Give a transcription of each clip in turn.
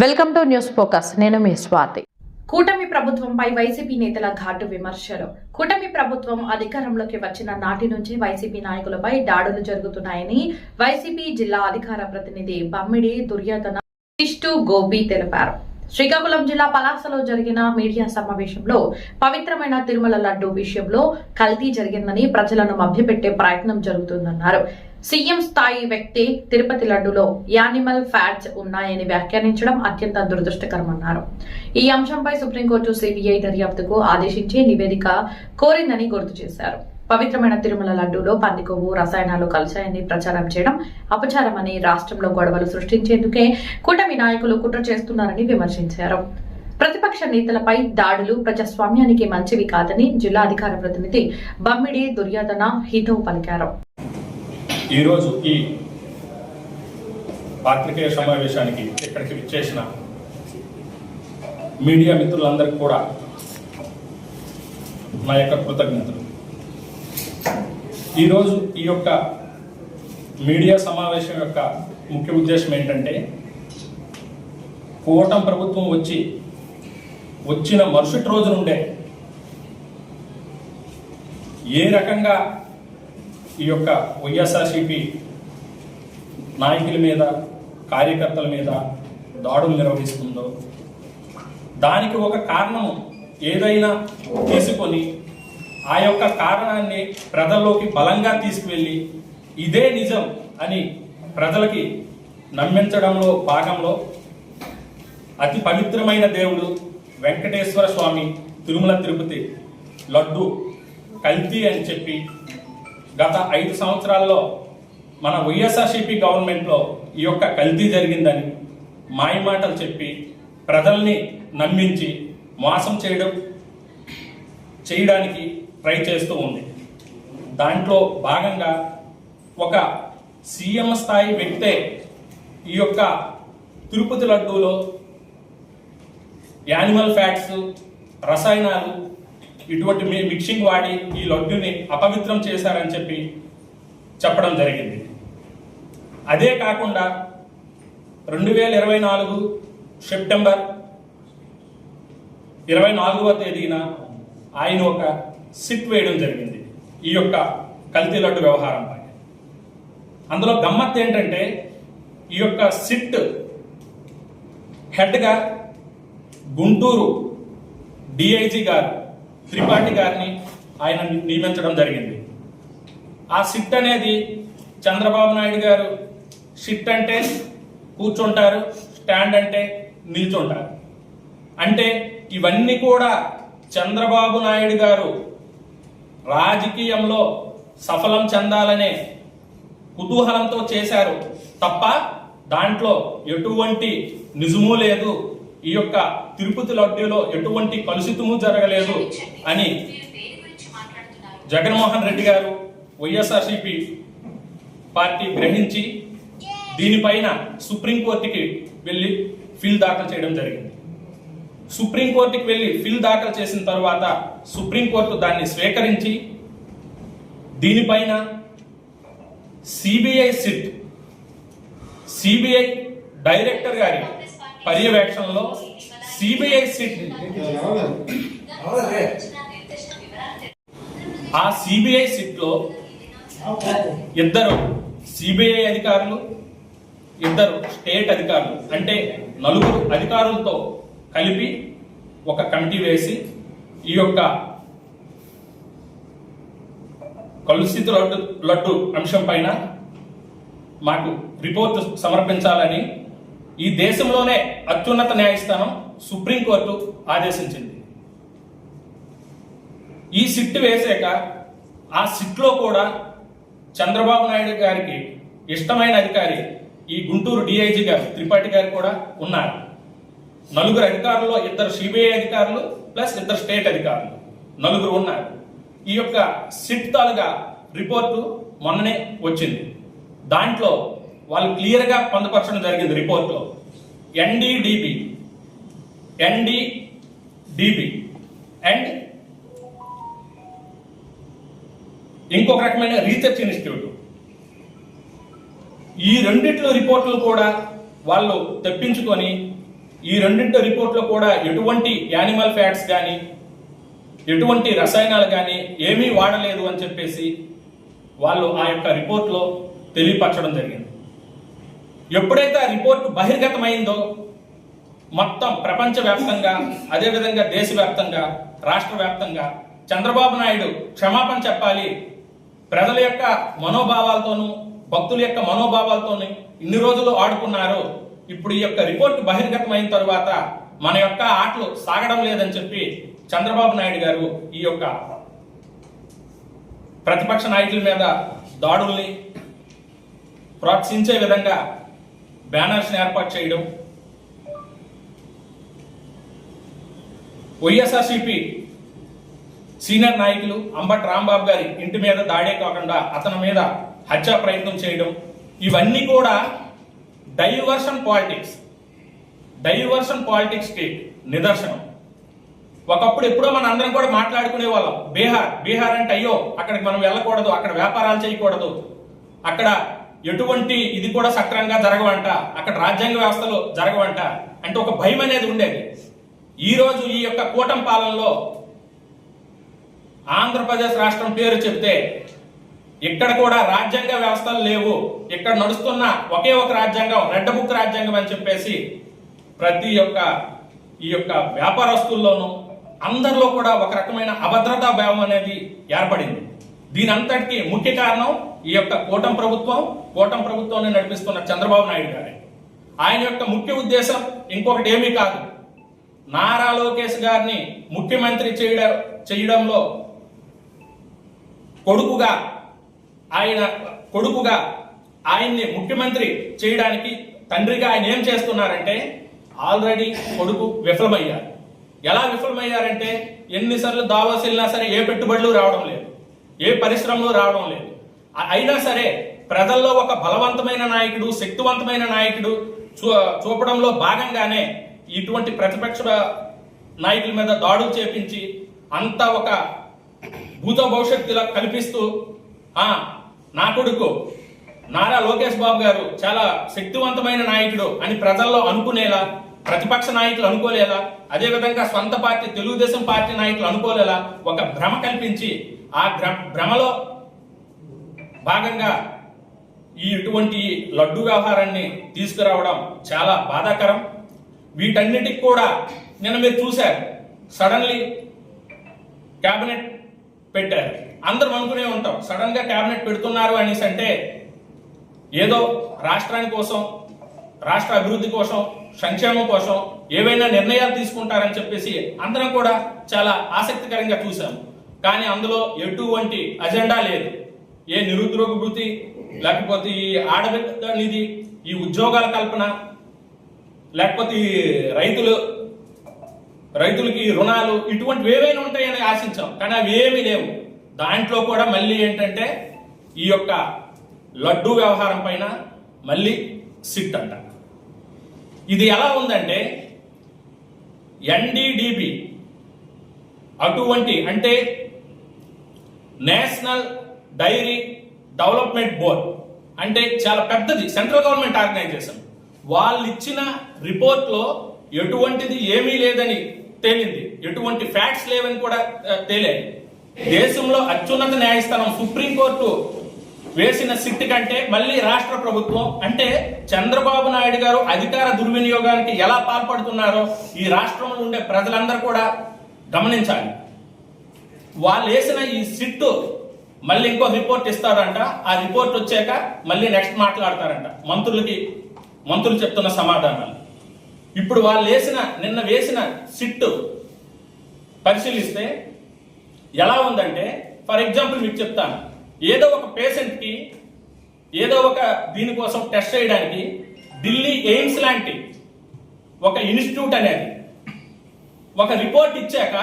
Welcome to news focus. నేను మీ స్వాతి. కూటమి ప్రభుత్వంపై వైసీపీ నేతల ఘాటు విమర్శలు. కూటమి ప్రభుత్వం అధికారంలోకి వచ్చిన నాటి నుంచి వైసీపీ నాయకులపై దాడులు జరుగుతున్నాయని వైసీపీ జిల్లా అధికార ప్రతినిధి బమ్మిడి దుర్యోధన ఇష్టు గోపి తెలిపారు. శ్రీకాకుళం జిల్లా పలాసలో జరిగిన మీడియా సమావేశంలో పవిత్రమైన తిరుమల లడ్డు విషయంలో కల్తీ జరిగిందని ప్రజలను మభ్యపెట్టే ప్రయత్నం జరుగుతుందన్నారు. సీఎం స్థాయి వ్యక్తి తిరుపతి లడ్డులో యానిమల్ ఫ్యాట్స్ ఉన్నాయని వ్యాఖ్యానించడం అత్యంత దురదృష్టకరమన్నారు. ఈ అంశంపై సుప్రీంకోర్టు సిబిఐ దర్యాప్తుకు ఆదేశించి నివేదిక కోరిందని గుర్తు చేశారు. పవిత్రమైన తిరుమల లడ్డూలో పంది కొవ్వు రసాయనాలు కలిశాయని ప్రచారం చేయడం అపచారమని రాష్ట్రంలో గొడవలు సృష్టించేందుకే కూటమి నాయకులు కుట్ర చేస్తున్నారని విమర్శించారు. ప్రతిపక్ష నేతలపై దాడులు ప్రజాస్వామ్యానికి మంచివి కాదని జిల్లా అధికార ప్రతినిధి బమ్మిడి దుర్యోధన హితవు పలికారు. ఈరోజు ఈ పాత్రికేయ సమావేశానికి ఇక్కడికి విచ్చేసిన మీడియా మిత్రులందరికీ కూడా నా యొక్క కృతజ్ఞతలు. ఈరోజు ఈ యొక్క మీడియా సమావేశం యొక్క ముఖ్య ఉద్దేశం ఏంటంటే కూటం ప్రభుత్వం వచ్చి వచ్చిన మరుసటి రోజు నుండే ఏ రకంగా ఈ యొక్క వైఎస్ఆర్సిపి నాయకుల మీద కార్యకర్తల మీద దాడులు నిర్వహిస్తుందో దానికి ఒక కారణం ఏదైనా తీసుకొని ఆ యొక్క కారణాన్ని ప్రజల్లోకి బలంగా తీసుకువెళ్ళి ఇదే నిజం అని ప్రజలకి నమ్మించడంలో భాగంలో అతి పవిత్రమైన దేవుడు వెంకటేశ్వర స్వామి తిరుమల తిరుపతి లడ్డు కల్తీ అని చెప్పి గత ఐదు సంవత్సరాల్లో మన వైఎస్ఆర్సీపీ గవర్నమెంట్లో ఈ యొక్క కల్తీ జరిగిందని మాయమాటలు చెప్పి ప్రజల్ని నమ్మించి మోసం చేయడం చేయడానికి ట్రై చేస్తూ ఉంది. దాంట్లో భాగంగా ఒక సీఎం స్థాయి వ్యక్తే ఈ యొక్క తిరుపతి లడ్డూలో యానిమల్ ఫ్యాట్స్ రసాయనాలు ఇటువంటి మీ- మిక్సింగ్ వాడి ఈ లడ్డుని అపవిత్రం చేశారని చెప్పి చెప్పడం జరిగింది. అదే కాకుండా రెండు వేల ఇరవై నాలుగు సెప్టెంబర్ ఇరవై నాలుగవ తేదీన ఆయన ఒక సిట్ వేయడం జరిగింది ఈ యొక్క కల్తీ లడ్డు వ్యవహారంపై. అందులో గమ్మత్ ఏంటంటే ఈ యొక్క సిట్ హెడ్గా గుంటూరు డిఐజీ గారు త్రిపాఠి గారిని ఆయన నియమించడం జరిగింది. ఆ సిట్ అనేది చంద్రబాబు నాయుడు గారు సిట్ అంటే కూర్చుంటారు స్టాండ్ అంటే నిల్చుంటారు. అంటే ఇవన్నీ కూడా చంద్రబాబు నాయుడు గారు రాజకీయంలో సఫలం చెందాలనే కుతూహలంతో చేశారు తప్ప దాంట్లో ఎటువంటి నిజము లేదు. ఈ యొక్క తిరుపతి లడ్డూలో ఎటువంటి కలుషితము జరగలేదు అని జగన్మోహన్ రెడ్డి గారు వైఎస్ఆర్సిపి పార్టీ గ్రహించి దీనిపైన సుప్రీంకోర్టుకి వెళ్ళి ఫిల్ దాఖలు చేయడం జరిగింది. సుప్రీంకోర్టుకి వెళ్ళి ఫిల్ దాఖలు చేసిన తర్వాత సుప్రీంకోర్టు దాన్ని స్వీకరించి దీనిపైన సిబిఐ సిట్ సిబిఐ డైరెక్టర్ గారి పర్యవేక్షణలో సిబిఐ సిట్ ఆ సిబిఐ సిట్లో ఇద్దరు సిబిఐ అధికారులు ఇద్దరు స్టేట్ అధికారులు అంటే నలుగురు అధికారులతో కలిపి ఒక కమిటీ వేసి ఈ యొక్క కలుషిత లడ్డు లడ్డు అంశం పైన మాకు రిపోర్ట్ సమర్పించాలని ఈ దేశంలోనే అత్యున్నత న్యాయస్థానం సుప్రీంకోర్టు ఆదేశించింది. ఈ సిట్ వేసాక ఆ సిట్లో కూడా చంద్రబాబు నాయుడు గారికి ఇష్టమైన అధికారి ఈ గుంటూరు డిఐజీ గారు త్రిపాఠి గారు కూడా ఉన్నారు. నలుగురు అధికారుల్లో ఇద్దరు సిబిఐ అధికారులు ప్లస్ ఇద్దరు స్టేట్ అధికారులు నలుగురు ఉన్నారు. ఈ యొక్క సిట్ తాలుగా రిపోర్టు మొన్ననే వచ్చింది. దాంట్లో వాళ్ళు క్లియర్గా పొందపరచడం జరిగింది రిపోర్ట్లో ఎన్డిడిబి ఎన్డిడిబి అండ్ ఇంకొక రకమైన రీసెర్చ్ ఇన్స్టిట్యూట్ ఈ రెండిట్లో రిపోర్ట్లు కూడా వాళ్ళు తెప్పించుకొని ఈ రెండింటి రిపోర్ట్లో కూడా ఎటువంటి యానిమల్ ఫ్యాట్స్ కానీ ఎటువంటి రసాయనాలు కానీ ఏమీ వాడలేదు అని చెప్పేసి వాళ్ళు ఆ యొక్క రిపోర్ట్లో తెలియపరచడం జరిగింది. ఎప్పుడైతే ఆ రిపోర్ట్ బహిర్గతమైందో మొత్తం ప్రపంచవ్యాప్తంగా అదేవిధంగా దేశవ్యాప్తంగా రాష్ట్ర వ్యాప్తంగా చంద్రబాబు నాయుడు క్షమాపణ చెప్పాలి. ప్రజల యొక్క మనోభావాలతోనూ భక్తుల యొక్క మనోభావాలతోని ఇన్ని రోజులు ఆడుకున్నారు. ఇప్పుడు ఈ యొక్క రిపోర్ట్ బహిర్గతమైన తరువాత మన యొక్క ఆటలు సాగడం లేదని చెప్పి చంద్రబాబు నాయుడు గారు ఈ యొక్క ప్రతిపక్ష నాయకుల మీద దాడుల్ని ప్రోత్సహించే విధంగా బ్యానర్స్ ఏర్పాటు చేయడం. వైఎస్ఆర్సిపి సీనియర్ నాయకులు అంబట్ రాంబాబు గారి ఇంటి మీద దాడే కాకుండా అతని మీద హత్యా ప్రయత్నం చేయడం. ఇవన్నీ కూడా డైవర్షన్ పాలిటిక్స్ డైవర్షన్ పాలిటిక్స్కి నిదర్శనం. ఒకప్పుడు ఎప్పుడో మన అందరం కూడా మాట్లాడుకునే వాళ్ళం. బీహార్ బీహార్ అంటే అయ్యో అక్కడికి మనం వెళ్ళకూడదు అక్కడ వ్యాపారాలు చేయకూడదు. అక్కడ ఎటువంటి ఇది కూడా సక్రమంగా జరగవంట. అక్కడ రాజ్యాంగ వ్యవస్థలు జరగవంట. అంటే ఒక భయం అనేది ఉండేది. ఈ రోజు ఈ యొక్క కూటమి పాలనలో ఆంధ్రప్రదేశ్ రాష్ట్రం పేరు చెప్తే ఇక్కడ కూడా రాజ్యాంగ వ్యవస్థలు లేవు. ఇక్కడ నడుస్తున్న ఒకే ఒక రాజ్యాంగం రెడ్ బుక్ రాజ్యాంగం అని చెప్పేసి ప్రతి ఒక్క ఈ యొక్క వ్యాపారస్తుల్లోనూ అందరిలో కూడా ఒక రకమైన అభద్రతా భావం అనేది ఏర్పడింది. దీని ముఖ్య కారణం ఈ యొక్క కూటం ప్రభుత్వం కూటం ప్రభుత్వాన్ని నడిపిస్తున్న చంద్రబాబు నాయుడు గారే. ఆయన యొక్క ముఖ్య ఉద్దేశం ఇంకొకటి ఏమీ కాదు. నారా లోకేష్ గారిని ముఖ్యమంత్రి చేయడం చేయడంలో కొడుకుగా ఆయన కొడుకుగా ఆయన్ని ముఖ్యమంత్రి చేయడానికి తండ్రిగా ఆయన ఏం చేస్తున్నారంటే ఆల్రెడీ కొడుకు విఫలమయ్యారు. ఎలా విఫలమయ్యారంటే ఎన్నిసార్లు దావాస్ వెళ్ళినా సరే ఏ పెట్టుబడులు రావడం లేదు. ఏ పరిశ్రమలు రావడం లేదు. అయినా సరే ప్రజల్లో ఒక బలవంతమైన నాయకుడు శక్తివంతమైన నాయకుడు చూ చూపడంలో భాగంగానే ఇటువంటి ప్రతిపక్ష నాయకుల మీద దాడులు చేపించి అంత ఒక భూత భవిష్యత్తులా కల్పిస్తూ ఆ నా కొడుకు నారా లోకేష్ బాబు గారు చాలా శక్తివంతమైన నాయకుడు అని ప్రజల్లో అనుకునేలా ప్రతిపక్ష నాయకులు అనుకోలేలా అదేవిధంగా సొంత పార్టీ తెలుగుదేశం పార్టీ నాయకులు అనుకోలేలా ఒక భ్రమ కల్పించి ఆ భ్రమలో భాగంగా ఈ ఇటువంటి లడ్డు వ్యవహారాన్ని తీసుకురావడం చాలా బాధాకరం. వీటన్నిటికి కూడా నిన్న మీరు చూశారు. సడన్లీ క్యాబినెట్ పెట్టారు. అందరం అనుకునే ఉంటాం సడన్గా క్యాబినెట్ పెడుతున్నారు అనేసి అంటే ఏదో రాష్ట్రాని కోసం రాష్ట్ర అభివృద్ధి కోసం సంక్షేమం కోసం ఏవైనా నిర్ణయాలు తీసుకుంటారని చెప్పేసి అందరం కూడా చాలా ఆసక్తికరంగా చూసాము కానీ అందులో ఎటువంటి అజెండా లేదు. ఏ నిరుద్యోగ భృతి లేకపోతే ఈ ఆడబిడ్డ నిధి ఈ ఉద్యోగాల కల్పన లేకపోతే ఈ రైతులు రైతులకి రుణాలు ఇటువంటివి ఏవైనా ఉంటాయని ఆశించాం. కానీ అవి ఏమీ లేవు. దాంట్లో కూడా మళ్ళీ ఏంటంటే ఈ యొక్క లడ్డు వ్యవహారం పైన మళ్ళీ సిట్ అంట. ఇది ఎలా ఉందంటే ఎన్డీడీబీ అటువంటి అంటే నేషనల్ డైరీ డెవలప్మెంట్ బోర్డ్. అంటే చాలా పెద్దది. Central government organisation. వాళ్ళు ఇచ్చిన రిపోర్ట్లో ఎటువంటిది ఏమీ లేదని తేలింది. ఎటువంటి ఫ్యాక్ట్స్ లేవని కూడా ఆ, తేలాయి దేశంలో అత్యున్నత న్యాయస్థానం సుప్రీంకోర్టు వేసిన సిట్ కంటే మళ్ళీ రాష్ట్ర ప్రభుత్వం అంటే చంద్రబాబు నాయుడు గారు అధికార దుర్వినియోగానికి ఎలా పాల్పడుతున్నారో ఈ రాష్ట్రంలో ఉండే ప్రజలందరూ కూడా గమనించాలి. వాళ్ళు వేసిన ఈ సిట్టు మళ్ళీ ఇంకో రిపోర్ట్ ఇస్తారంట ఆ రిపోర్ట్ వచ్చాక మళ్ళీ నెక్స్ట్ మాట్లాడతారంట. మంత్రులకి మంత్రులు చెప్తున్న సమాధానాలు. ఇప్పుడు వాళ్ళు వేసిన నిన్న వేసిన సిట్టు పరిశీలిస్తే ఎలా ఉందంటే ఫర్ ఎగ్జాంపుల్ మీకు చెప్తాను. ఏదో ఒక పేషెంట్కి ఏదో ఒక దీనికోసం టెస్ట్ చేయడానికి ఢిల్లీ ఎయిమ్స్ లాంటి ఒక ఇన్స్టిట్యూట్ అనేది ఒక రిపోర్ట్ ఇచ్చాక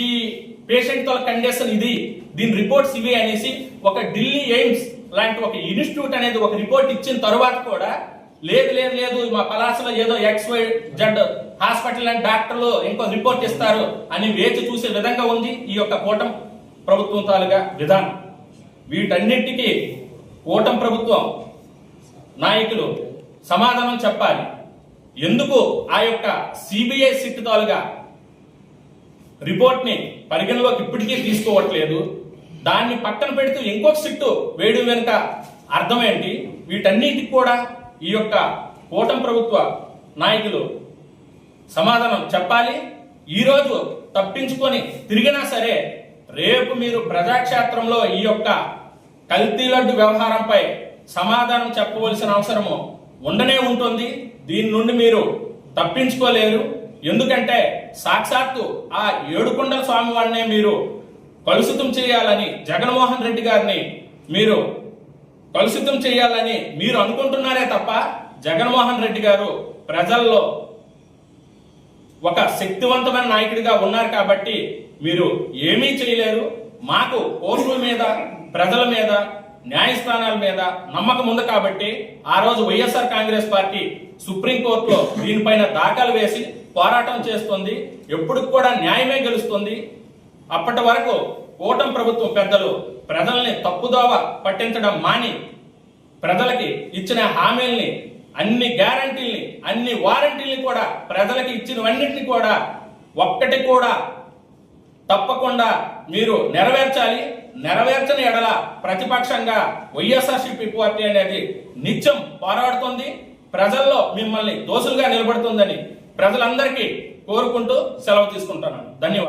ఈ పేషెంట్తో కండిషన్ ఇది. దీని రిపోర్ట్స్ ఇవి అనేసి ఒక ఢిల్లీ ఎయిమ్స్ లాంటి ఒక ఇన్స్టిట్యూట్ అనేది ఒక రిపోర్ట్ ఇచ్చిన తర్వాత కూడా లేదు లేదు లేదు మా పలాసలో ఏదో X Y Z hospital and డాక్టర్లు ఇంకో రిపోర్ట్ ఇస్తారు అని వేచి చూసే విధంగా ఉంది ఈ యొక్క కూటం ప్రభుత్వం తాలుగా విధానం. వీటన్నిటికీ కూటం ప్రభుత్వం నాయకులు సమాధానం చెప్పాలి. ఎందుకు ఆ యొక్క సిబిఐ సిట్ తాలుగా రిపోర్ట్ని పరిగణలోకి ఇప్పటికీ తీసుకోవట్లేదు. దాన్ని పక్కన పెడుతూ ఇంకొక సిట్టు వేయడం వెనుక అర్థం ఏంటి వీటన్నిటికి కూడా ఈ యొక్క కూటమి ప్రభుత్వ నాయకులు సమాధానం చెప్పాలి. ఈరోజు తప్పించుకొని తిరిగినా సరే రేపు మీరు ప్రజాక్షేత్రంలో ఈ యొక్క కల్తీ లడ్డు వ్యవహారంపై సమాధానం చెప్పవలసిన అవసరము ఉండనే ఉంటుంది. దీని నుండి మీరు తప్పించుకోలేరు. ఎందుకంటే సాక్షాత్తు ఆ ఏడుకొండల స్వామి వారినే మీరు కలుషితం చేయాలని జగన్మోహన్ రెడ్డి గారిని మీరు కలుషితం చేయాలని మీరు అనుకుంటున్నారే తప్ప జగన్మోహన్ రెడ్డి గారు ప్రజల్లో ఒక శక్తివంతమైన నాయకుడిగా ఉన్నారు కాబట్టి మీరు ఏమీ చేయలేరు. మాకు కోర్టుల మీద ప్రజల మీద న్యాయస్థానాల మీద నమ్మకం ఉంది కాబట్టి ఆ రోజు వైఎస్ఆర్ కాంగ్రెస్ పార్టీ సుప్రీంకోర్టులో దీనిపైన దాఖలు వేసి పోరాటం చేస్తుంది ఎప్పుడు కూడా న్యాయమే గెలుస్తుంది. అప్పటి వరకు కూటమి ప్రభుత్వం పెద్దలు ప్రజల్ని తప్పుదోవ పట్టించడం మాని ప్రజలకి ఇచ్చిన హామీల్ని అన్ని గ్యారంటీల్ని అన్ని వారంటీల్ని కూడా ప్రజలకి ఇచ్చినవన్నింటినీ కూడా ఒక్కటి కూడా తప్పకుండా మీరు నెరవేర్చాలి. నెరవేర్చని ఎడల ప్రతిపక్షంగా వైఎస్ఆర్సీపీ పార్టీ అనేది నిత్యం పోరాడుతుంది. ప్రజల్లో మిమ్మల్ని దోషులుగా నిలబడుతుందని ప్రజలందరికీ కోరుకుంటూ సెలవు తీసుకుంటున్నాను. ధన్యవాదాలు.